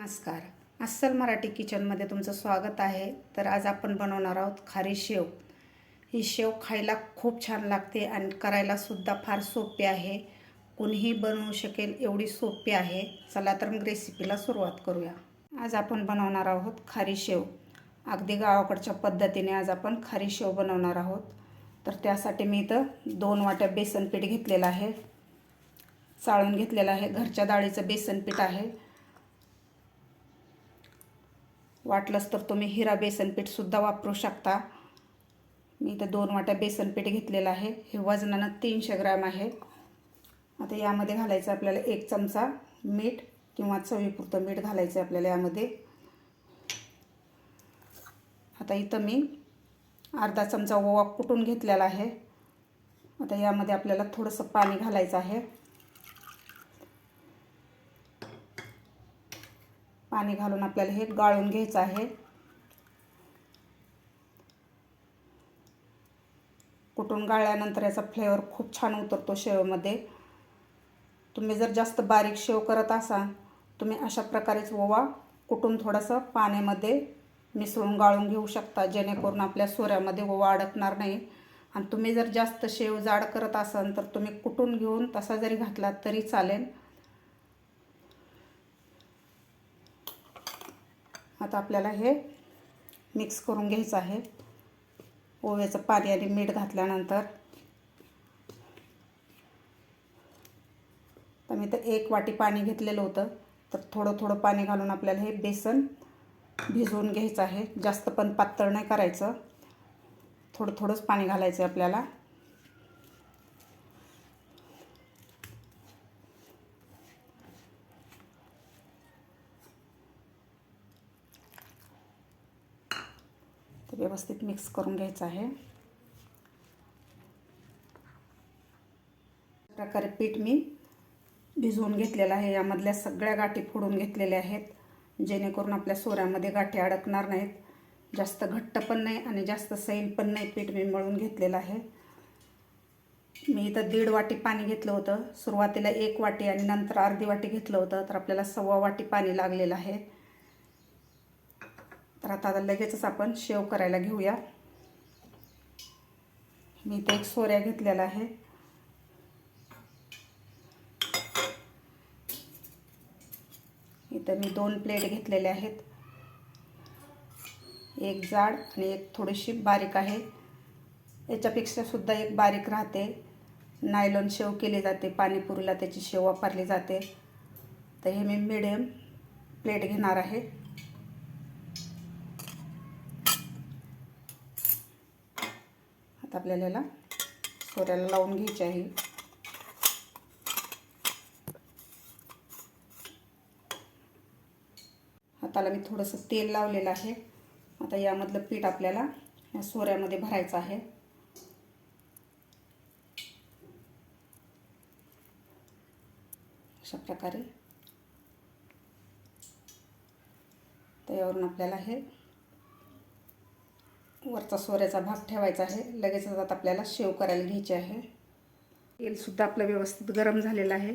नमस्कार. अस्सल मराठी किचनमध्ये तुमचं स्वागत आहे. तर आज आपण बनवणार आहोत खारी शेव. ही शेव खायला खूप छान लागते आणि करायला सुद्धा फार सोपी आहे. कुणीही बनवू शकेल एवढी सोपी आहे. चला तर मग रेसिपीला सुरुवात करूया. आज आपण बनवणार आहोत खारी शेव. अगदी गावाकडच्या पद्धतीने आज आपण खारी शेव बनवणार आहोत. तर त्यासाठी मी इथं दोन वाट्या बेसन पीठ घेतलेलं आहे. चाळून घेतलेलं आहे. घरच्या डाळीचं बेसन पीठ आहे. वाटलंच तर तुम्ही हिरा बेसन पीठसुद्धा वापरू शकता. मी इथं दोन वाट्या बेसन पीठ घेतलेलं आहे. हे वजनानं तीनशे ग्रॅम आहे. आता यामध्ये घालायचं आपल्याला एक चमचा मीठ किंवा चवीपुरतं मीठ घालायचं आहे आपल्याला यामध्ये. आता इथं मी अर्धा चमचा ओवा कुटून घेतलेला आहे. आता यामध्ये आपल्याला थोडंसं पाणी घालायचं आहे. पाणी घालून आपल्याला हे गाळून घ्यायचं आहे. कुटून गाळल्यानंतर याचा फ्लेवर खूप छान उतरतो शेवमध्ये. तुम्ही जर जास्त बारीक शेव करत असाल तुम्ही अशा प्रकारेच ओवा कुटून थोडंसं पाण्यामध्ये मिसळून गाळून घेऊ शकता जेणेकरून आपल्या सोऱ्यामध्ये ओवा अडकणार नाही. आणि तुम्ही जर जास्त शेव जाड करत असाल तर तुम्ही कुटून घेऊन तसा जरी घातला तरी चालेल. आता आपल्याला हे मिक्स करून घ्यायचं आहे. ओव्याचं पाणी आणि मीठ घातल्यानंतर तर मी तर एक वाटी पाणी घेतलेलं होतं. तर थोडं थोडं पाणी घालून आपल्याला हे बेसन भिजवून घ्यायचं आहे. जास्त पण पातळ नाही करायचं. थोडं थोडंच पाणी घालायचं आहे आपल्याला. व्यवस्थित मिक्स करून घ्यायचं आहे. प्रकारे पीठ मी भिजवून घेतलेलं आहे. यामधल्या सगळ्या गाठी फोडून घेतलेल्या आहेत. जेणेकरून आपल्या सोऱ्यामध्ये गाठी अडकणार नाहीत. जास्त घट्ट पण नाही आणि जास्त सैल पण नाही पीठ मी मळून घेतलेलं आहे. मी इथं दीड वाटी पाणी घेतलं होतं. सुरुवातीला एक वाटी आणि नंतर अर्धी वाटी घेतलं होतं. तर आपल्याला सव्वा वाटी पाणी लागलेलं आहे. तर आता लगेचच आपण शेव करायला घेऊया. मी इथे एक सोऱ्या घेतलेला आहे. इथं मी दोन प्लेट घेतलेले आहेत. एक जाड आणि एक थोडीशी बारीक आहे. याच्यापेक्षा सुद्धा एक बारीक राहते. नायलॉन शेव केली जाते पाणीपुरीला त्याची शेव वापरली जाते. तर हे मी मिडियम प्लेट घेणार आहे. आता आपल्याला. याला सोऱ्याला लावून घ्यायची आहे. हाताला मी थोडंसं तेल लावलेलं आहे. आता यामधलं पीठ आपल्याला या सोऱ्यामध्ये भरायचं आहे. अशा प्रकारे. त्यावरून आपल्याला हे वरचा सोऱ्याचा भाग ठेवायचा आहे. लगेचच आता आपल्याला शेव करायला घ्यायचे आहे. तेलसुद्धा आपलं व्यवस्थित गरम झालेलं आहे.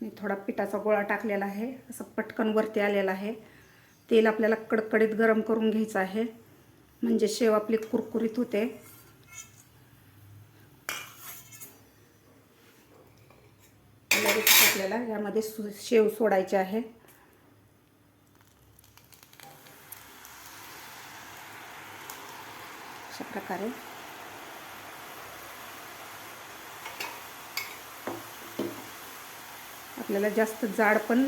मी थोडा पिठाचा गोळा टाकलेला आहे. असं पटकन वरती आलेला आहे. तेल आपल्याला कडकडीत गरम करून घ्यायचं आहे. म्हणजे शेव आपली कुरकुरीत होते. लगेच आपल्याला यामध्ये सु शेव सोडायचे आहे अशा प्रकारे. आपल्याला जास्त जाड पण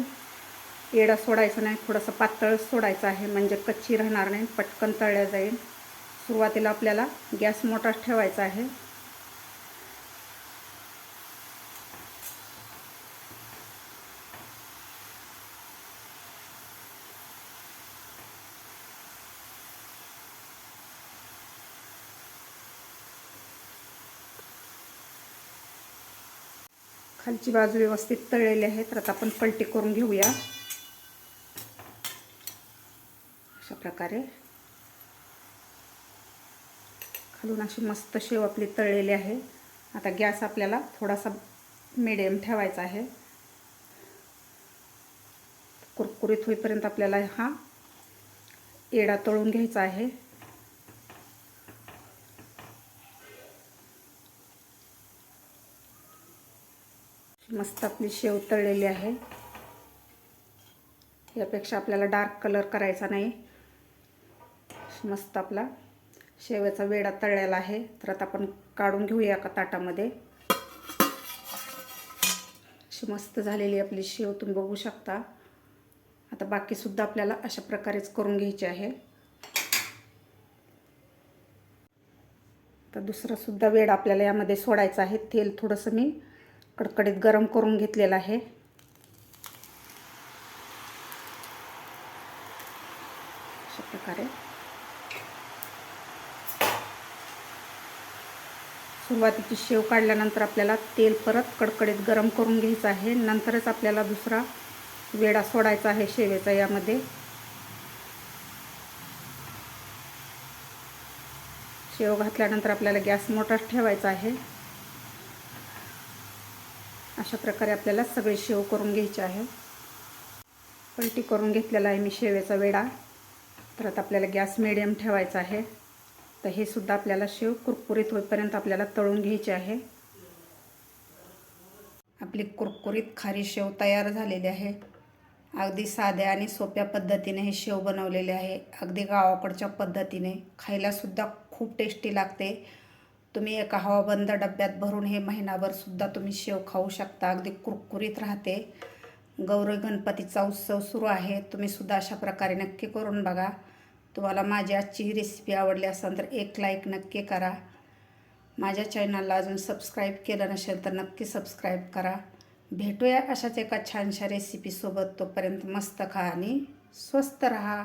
येडा सोडायचा नाही थोडंसं पातळ सोडायचं आहे म्हणजे कच्ची राहणार नाही पटकन तळल्या जाईल. सुरुवातीला आपल्याला गॅस मोठा ठेवायचा आहे. खालची बाजू व्यवस्थित तळलेली आहे. तर आता आपण पलटी करून घेऊया. अशा प्रकारे. खालून अशी मस्त शेव आपली तळलेली आहे. आता गॅस आपल्याला थोडासा मिडियम ठेवायचा आहे. कुरकुरीत होईपर्यंत आपल्याला हा येडा तळून घ्यायचा आहे. मस्त आपली शेव तळलेली आहे. यापेक्षा आपल्याला डार्क कलर करायचा नाही. मस्त आपला शेव्याचा वेडा तळलेला आहे. तर आता आपण काढून घेऊया का ताटामध्ये. अशी मस्त झालेली आपली शेव तुम्ही बघू शकता. आता बाकीसुद्धा आपल्याला अशा प्रकारेच करून घ्यायचे आहे. तर दुसरासुद्धा वेड आपल्याला यामध्ये सोडायचा आहे. तेल थोडंसं मी कडकडीत गरम करून घेतलेलं आहे. अशा प्रकारे. सुरुवातीची शेव काढल्यानंतर आपल्याला तेल परत कडकडीत गरम करून घ्यायचं आहे. नंतरच आपल्याला दुसरा वेडा सोडायचा आहे शेवेचा यामध्ये. शेव घातल्यानंतर आपल्याला गॅस मोठा ठेवायचा आहे. अशा प्रकारे आपल्याला सगळे शेव करून घ्यायचे आहे. पलटी करून घेतलेला आहे मी शेवेचा वेडा. तर आता आपल्याला गॅस मिडियम ठेवायचा आहे. तर हे सुद्धा आपल्याला शेव कुरकुरीत होईपर्यंत आपल्याला तळून घ्यायचे आहे. आपली कुरकुरीत खारी शेव तयार झालेली आहे. अगदी साध्या आणि सोप्या पद्धतीने हे शेव बनवलेले आहे. अगदी गावाकडच्या पद्धतीने. खायलासुद्धा खूप टेस्टी लागते. तुम्ही एका हवाबंद डब्यात भरून हे महिनाभरसुद्धा तुम्ही शेव खाऊ शकता. अगदी कुरकुरीत राहते. गौरी गणपतीचा उत्सव सुरू आहे. तुम्ही सुद्धा अशा प्रकारे नक्की करून बघा. तुम्हाला माझी आजची ही रेसिपी आवडली असेल तर एक लाईक नक्की करा. माझ्या चॅनलला अजून सबस्क्राईब केलं नसेल तर नक्की सबस्क्राईब करा. भेटूया अशाच एका छानशा रेसिपीसोबत तोपर्यंत मस्त खा आणि स्वस्त रहा.